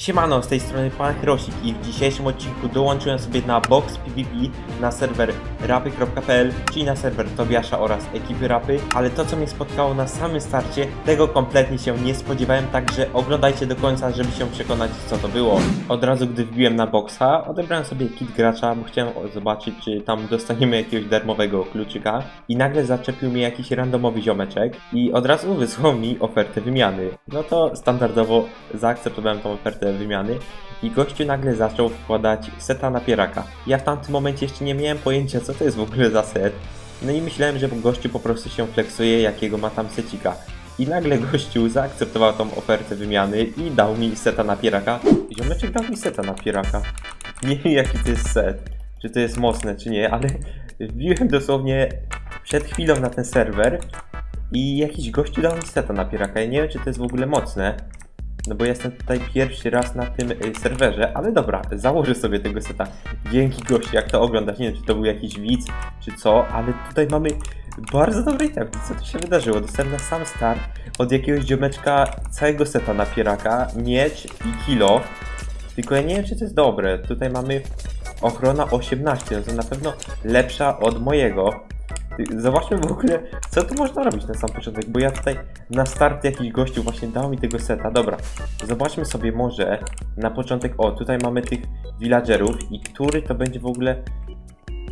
Siemano, z tej strony Pan Hrosik i w dzisiejszym odcinku dołączyłem sobie na box PvP na serwer rapy.pl, czyli na serwer Tobiasza oraz ekipy Rapy, ale to co mnie spotkało na samym starcie, tego kompletnie się nie spodziewałem, także oglądajcie do końca, żeby się przekonać co to było. Od razu gdy wbiłem na boxa, odebrałem sobie kit gracza, bo chciałem zobaczyć czy tam dostaniemy jakiegoś darmowego kluczyka i nagle zaczepił mnie jakiś randomowy ziomeczek i od razu wysłał mi ofertę wymiany. No to standardowo zaakceptowałem tą ofertę wymiany i gościu nagle zaczął wkładać seta na pieraka. Ja w tamtym momencie jeszcze nie miałem pojęcia co to jest w ogóle za set. No i myślałem, że gościu po prostu się flexuje jakiego ma tam secika. I nagle gościu zaakceptował tą ofertę wymiany i dał mi seta na pieraka. Ziomeczek dał mi seta na pieraka. Nie wiem jaki to jest set, czy to jest mocne czy nie, ale wbiłem dosłownie przed chwilą na ten serwer i jakiś gościu dał mi seta na pieraka. Ja nie wiem czy to jest w ogóle mocne. No bo jestem tutaj pierwszy raz na tym y, serwerze, ale dobra, założę sobie tego seta. Dzięki gościu, jak to oglądasz, nie wiem czy to był jakiś widz, czy co, ale tutaj mamy bardzo dobry item. Co tu się wydarzyło? Dostałem na sam start od jakiegoś ziomeczka całego seta na pieraka, miecz i kilo. Tylko ja nie wiem czy to jest dobre. Tutaj mamy ochrona 18, no to na pewno lepsza od mojego. Zobaczmy w ogóle, co tu można robić na sam początek, bo ja tutaj na start jakiś gościu właśnie dał mi tego seta. Dobra, zobaczmy sobie może na początek, o tutaj mamy tych villagerów i który to będzie w ogóle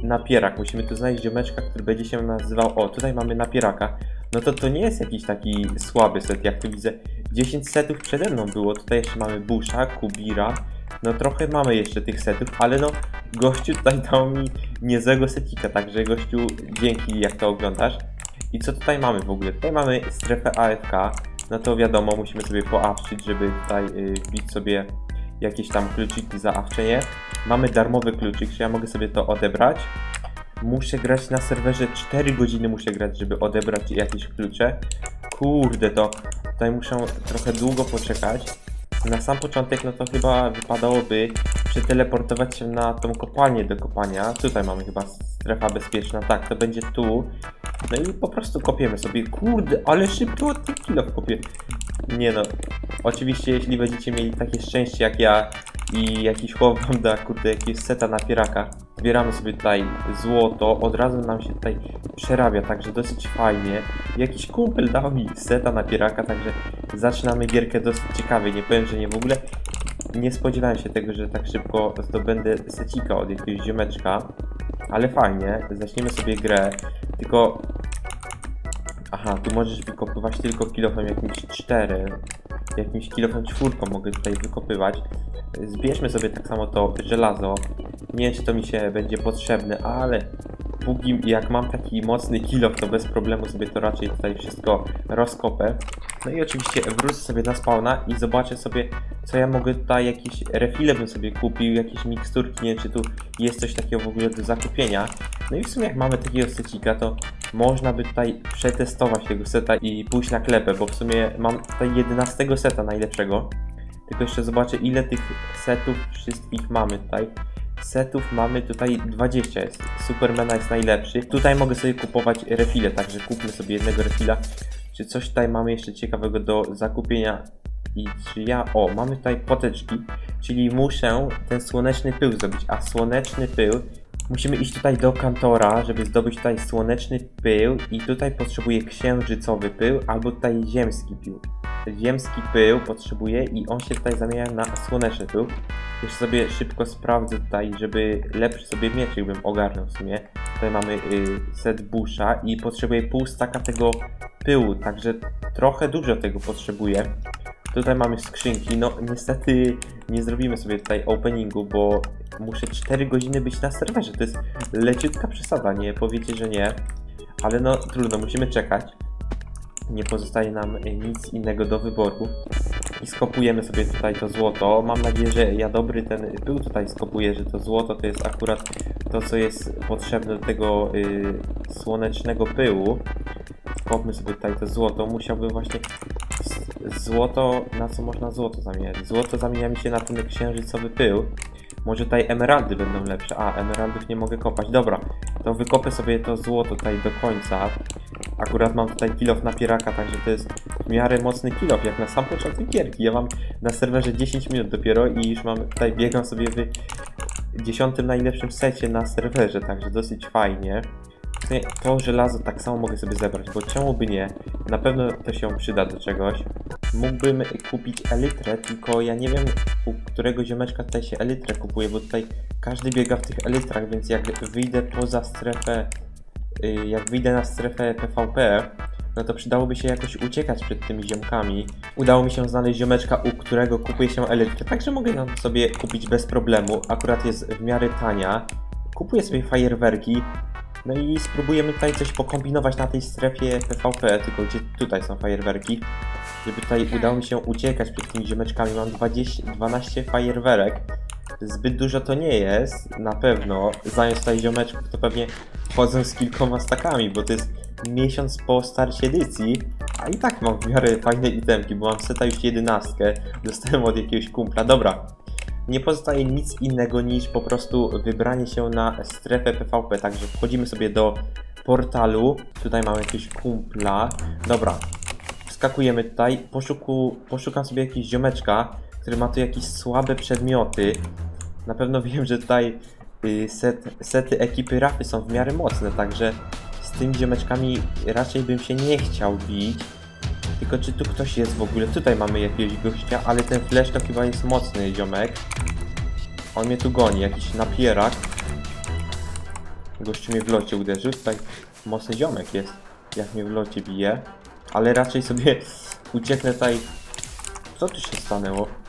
napierak. Musimy tu znaleźć ziomeczka, który będzie się nazywał, o tutaj mamy napieraka. No to to nie jest jakiś taki słaby set, jak tu widzę. 10 setów przede mną było, tutaj jeszcze mamy Busha, Kubira, no trochę mamy jeszcze tych setów, ale no gościu tutaj dał mi niezłego setika, także gościu dzięki jak to oglądasz. I co tutaj mamy w ogóle? Tutaj mamy strefę AFK, no to wiadomo, musimy sobie poawczyć, żeby tutaj y, wbić sobie jakieś tam kluczyki za awczenie. Mamy darmowy kluczyk, czy ja mogę sobie to odebrać. Muszę grać na serwerze 4 godziny muszę grać, żeby odebrać jakieś klucze. Kurde, to tutaj muszę trochę długo poczekać. Na sam początek, no to chyba wypadałoby przeteleportować się na tą kopalnię do kopania. Tutaj mamy chyba strefa bezpieczna. Tak, to będzie tu. No i po prostu kopiemy sobie. Kurde, ale szybko od kilo kopię. Nie no. Oczywiście, jeśli będziecie mieli takie szczęście jak ja i jakiś chłop wam da, kurde, jakiegoś seta na pieraka, zbieramy sobie tutaj złoto, od razu nam się tutaj przerabia, także dosyć fajnie. Jakiś kumpel dał mi seta na pieraka, także zaczynamy gierkę dosyć ciekawie. Nie powiem, że nie w ogóle nie spodziewałem się tego, że tak szybko zdobędę secika od jakiegoś ziomeczka, ale fajnie, zaczniemy sobie grę, tylko Aha, tu możesz wykopywać tylko kilofem jakimś 4. Jakimś kilofem czwórką mogę tutaj wykopywać. Zbierzmy sobie tak samo to żelazo. Nie wiem, czy to mi się będzie potrzebne, ale póki jak mam taki mocny kilof, to bez problemu sobie to raczej tutaj wszystko rozkopę. No i oczywiście wrócę sobie na spawna i zobaczę sobie, co ja mogę tutaj, jakieś refile bym sobie kupił, jakieś miksturki, nie wiem, czy tu jest coś takiego w ogóle do zakupienia. No i w sumie jak mamy takiego secika, to można by tutaj przetestować tego seta i pójść na klepę, bo w sumie mam tutaj 11 seta najlepszego. Tylko jeszcze zobaczę ile tych setów wszystkich mamy tutaj. Setów mamy tutaj 20, jest. Supermana jest najlepszy. Tutaj mogę sobie kupować refile, także kupmy sobie jednego refila. Czy coś tutaj mamy jeszcze ciekawego do zakupienia? I czy ja... O, mamy tutaj poteczki, czyli muszę ten słoneczny pył zrobić, a słoneczny pył Musimy iść tutaj do kantora, żeby zdobyć tutaj słoneczny pył i tutaj potrzebuję księżycowy pył albo tutaj ziemski pył. Ziemski pył potrzebuję i on się tutaj zamienia na słoneczny pył. Jeszcze sobie szybko sprawdzę tutaj, żeby lepszy sobie mieczyk bym ogarnął w sumie. Tutaj mamy y, set busha i potrzebuję pół staka tego pyłu, także trochę dużo tego potrzebuję. Tutaj mamy skrzynki, no niestety nie zrobimy sobie tutaj openingu, bo muszę 4 godziny być na serwerze. To jest leciutka przesada, nie powiecie, że nie. Ale no trudno, musimy czekać. Nie pozostaje nam e, nic innego do wyboru. I skopujemy sobie tutaj to złoto. Mam nadzieję, że ja dobry ten pył tutaj skopuję, że to złoto to jest akurat to, co jest potrzebne do tego y, słonecznego pyłu. Skopmy sobie tutaj to złoto. Musiałbym właśnie złoto, na co można złoto zamieniać? Złoto zamienia mi się na ten księżycowy pył. Może tutaj emeraldy będą lepsze. A, emeraldów nie mogę kopać. Dobra, to wykopię sobie to złoto tutaj do końca. Akurat mam tutaj kilof napieraka, także to jest w miarę mocny kilof, jak na sam początek gierki. Ja mam na serwerze 10 minut dopiero i już mam tutaj, biegam sobie w dziesiątym najlepszym secie na serwerze, także dosyć fajnie. To żelazo tak samo mogę sobie zebrać, bo czemu by nie? Na pewno to się przyda do czegoś. Mógłbym kupić elytrę, tylko ja nie wiem u którego ziomeczka tutaj się elytrę kupuje, bo tutaj każdy biega w tych elytrach, więc jak wyjdę poza strefę, jak wyjdę na strefę PvP, no to przydałoby się jakoś uciekać przed tymi ziomkami. Udało mi się znaleźć ziomeczka, u którego kupuje się elytrę, także mogę ją sobie kupić bez problemu. Akurat jest w miarę tania. Kupuję sobie fajerwerki, no i spróbujemy tutaj coś pokombinować na tej strefie PvP, tylko gdzie tutaj są fajerwerki. Żeby tutaj udało mi się uciekać przed tymi ziomeczkami. Mam 20, 12 fajerwerek. Zbyt dużo to nie jest, na pewno. Zając tutaj ziomeczków, to pewnie wchodzą z kilkoma stakami, bo to jest miesiąc po starcie edycji. A i tak mam w miarę fajne itemki, bo mam seta już 11. Dostałem od jakiegoś kumpla. Dobra, nie pozostaje nic innego niż po prostu wybranie się na strefę PvP. Także wchodzimy sobie do portalu. Tutaj mamy jakiegoś kumpla. Dobra, wskakujemy tutaj. Poszuku, poszukam sobie jakiegoś ziomeczka, który ma tu jakieś słabe przedmioty. Na pewno wiem, że tutaj y, set, sety ekipy Rafy są w miarę mocne, także z tymi ziomeczkami raczej bym się nie chciał bić. Tylko czy tu ktoś jest w ogóle? Tutaj mamy jakiegoś gościa, ale ten flash to chyba jest mocny ziomek. On mnie tu goni, jakiś napierak. Gościu mnie w locie uderzył. Tutaj mocny ziomek jest, jak mnie w locie bije. Ale raczej sobie ucieknę tutaj. Co tu się stanęło?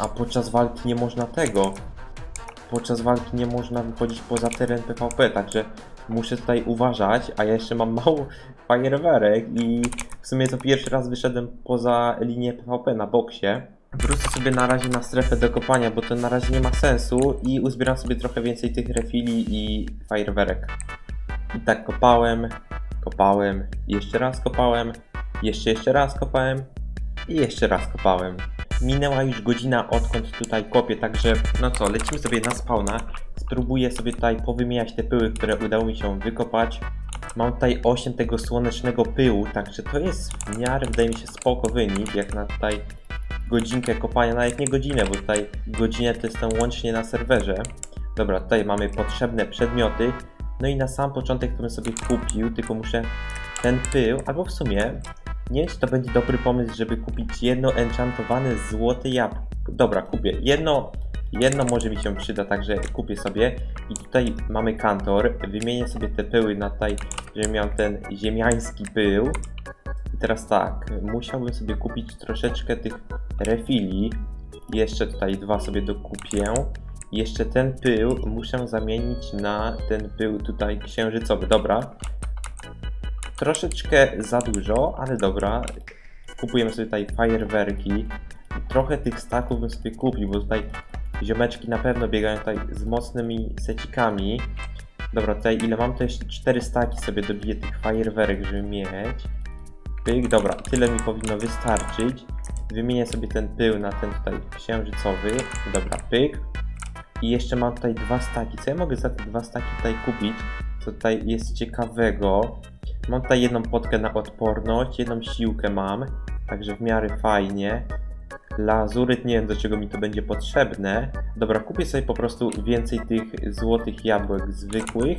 A podczas walki nie można tego. Podczas walki nie można wychodzić poza teren PvP, także muszę tutaj uważać, a ja jeszcze mam mało fajerwerek i w sumie to pierwszy raz wyszedłem poza linię PvP na boksie. Wrócę sobie na razie na strefę do kopania, bo to na razie nie ma sensu i uzbieram sobie trochę więcej tych refili i fajerwerek. I tak kopałem, kopałem, jeszcze raz kopałem, jeszcze jeszcze raz kopałem i jeszcze raz kopałem. Minęła już godzina odkąd tutaj kopię, także no co, lecimy sobie na spawna. Spróbuję sobie tutaj powymieniać te pyły, które udało mi się wykopać. Mam tutaj 8 tego słonecznego pyłu, także to jest w miarę, wydaje mi się, spoko wynik, jak na tutaj godzinkę kopania, nawet nie godzinę, bo tutaj godzinę to jestem łącznie na serwerze. Dobra, tutaj mamy potrzebne przedmioty. No i na sam początek to bym sobie kupił, tylko muszę ten pył, albo w sumie czy to będzie dobry pomysł, żeby kupić jedno enchantowane złote jabłko. Dobra, kupię. Jedno, jedno może mi się przyda, także kupię sobie. I tutaj mamy kantor. Wymienię sobie te pyły na tutaj, żebym miał ten ziemiański pył. I teraz tak, musiałbym sobie kupić troszeczkę tych refili. Jeszcze tutaj dwa sobie dokupię. Jeszcze ten pył muszę zamienić na ten pył tutaj księżycowy. Dobra, troszeczkę za dużo, ale dobra. Kupujemy sobie tutaj fajerwerki. Trochę tych staków bym sobie kupił, bo tutaj ziomeczki na pewno biegają tutaj z mocnymi secikami. Dobra, tutaj ile mam, to jeszcze 4 staki sobie dobiję tych fajerwerek, żeby mieć. Pyk, dobra, tyle mi powinno wystarczyć. Wymienię sobie ten pył na ten tutaj księżycowy. Dobra, pyk. I jeszcze mam tutaj dwa staki. Co ja mogę za te dwa staki tutaj kupić? Co tutaj jest ciekawego? Mam tutaj jedną potkę na odporność, jedną siłkę mam, także w miarę fajnie. Lazuryt, nie wiem do czego mi to będzie potrzebne. Dobra, kupię sobie po prostu więcej tych złotych jabłek zwykłych.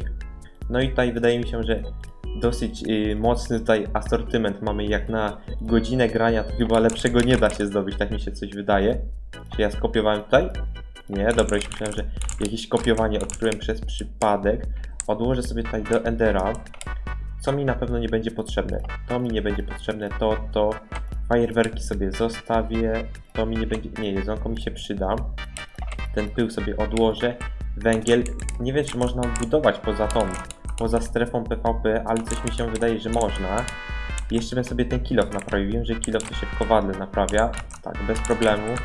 No i tutaj wydaje mi się, że dosyć y, mocny tutaj asortyment mamy jak na godzinę grania, to chyba lepszego nie da się zdobyć, tak mi się coś wydaje. Czy ja skopiowałem tutaj? Nie, dobra, już myślałem, że jakieś kopiowanie odkryłem przez przypadek. Odłożę sobie tutaj do Endera co mi na pewno nie będzie potrzebne. To mi nie będzie potrzebne, to, to. Fajerwerki sobie zostawię. To mi nie będzie. Nie, jedzonko mi się przyda. Ten pył sobie odłożę. Węgiel. Nie wiem, czy można budować poza tą, poza strefą PvP, ale coś mi się wydaje, że można. Jeszcze bym sobie ten kilof naprawił. Wiem, że kilof to się w kowadle naprawia. Tak, bez problemu.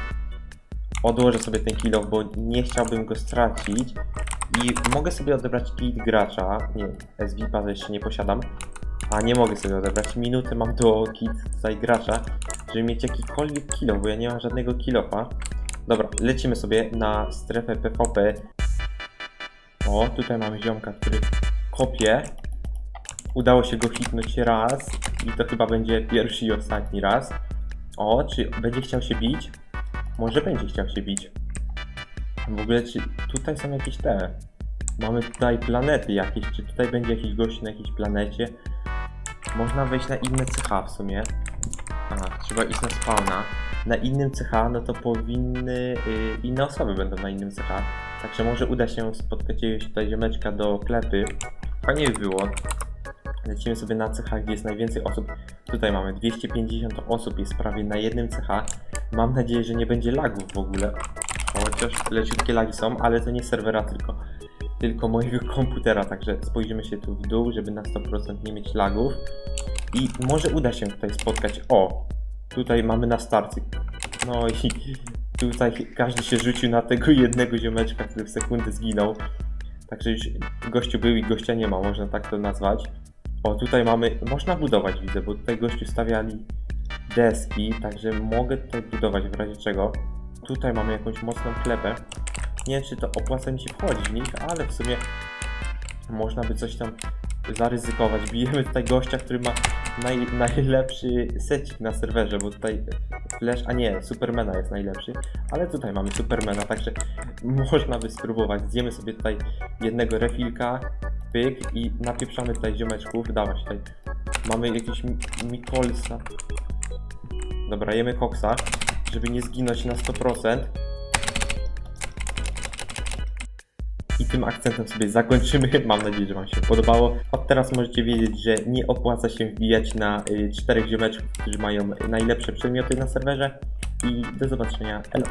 Odłożę sobie ten kilof, bo nie chciałbym go stracić. I mogę sobie odebrać kit gracza. Nie, SVP jeszcze nie posiadam. A nie mogę sobie odebrać. Minuty mam do kit tutaj gracza, żeby mieć jakikolwiek kilo, bo ja nie mam żadnego kilofa. Dobra, lecimy sobie na strefę PvP. O, tutaj mamy ziomka, który kopie. Udało się go hitnąć raz i to chyba będzie pierwszy i ostatni raz. O, czy będzie chciał się bić? Może będzie chciał się bić. W ogóle, czy tutaj są jakieś te... Mamy tutaj planety jakieś, czy tutaj będzie jakiś gość na jakiejś planecie? Można wejść na inne CH w sumie. Aha, trzeba iść na spawna. Na innym CH, no to powinny... y, inne osoby będą na innym CH. Także może uda się spotkać jakiegoś tutaj ziomeczka do klepy. Fajnie by było. Lecimy sobie na CH, gdzie jest najwięcej osób. Tutaj mamy 250 osób, jest prawie na jednym CH. Mam nadzieję, że nie będzie lagów w ogóle. Chociaż leciutkie lagi są, ale to nie serwera, tylko, tylko mojego komputera. Także spojrzymy się tu w dół, żeby na 100% nie mieć lagów. I może uda się tutaj spotkać. O! Tutaj mamy na starcie. No i tutaj każdy się rzucił na tego jednego ziomeczka, który w sekundę zginął. Także już gościu był i gościa nie ma, można tak to nazwać. O, tutaj mamy, można budować widzę, bo tutaj gościu stawiali deski, także mogę tutaj budować w razie czego. Tutaj mamy jakąś mocną klepę. Nie wiem, czy to opłaca mi się wchodzić w nich, ale w sumie można by coś tam zaryzykować. Bijemy tutaj gościa, który ma naj, najlepszy secik na serwerze, bo tutaj Flash, a nie, Supermana jest najlepszy, ale tutaj mamy Supermana, także można by spróbować. Zjemy sobie tutaj jednego refilka, pyk i napieprzamy tutaj ziomeczków, dawać tutaj. Mamy jakiś Mi- Mikolsa. Dobra, jemy koksa, żeby nie zginąć na 100%. I tym akcentem sobie zakończymy. Mam nadzieję, że Wam się podobało. Od teraz możecie wiedzieć, że nie opłaca się wbijać na y, czterech ziomeczków, którzy mają najlepsze przedmioty na serwerze. I do zobaczenia. Elo.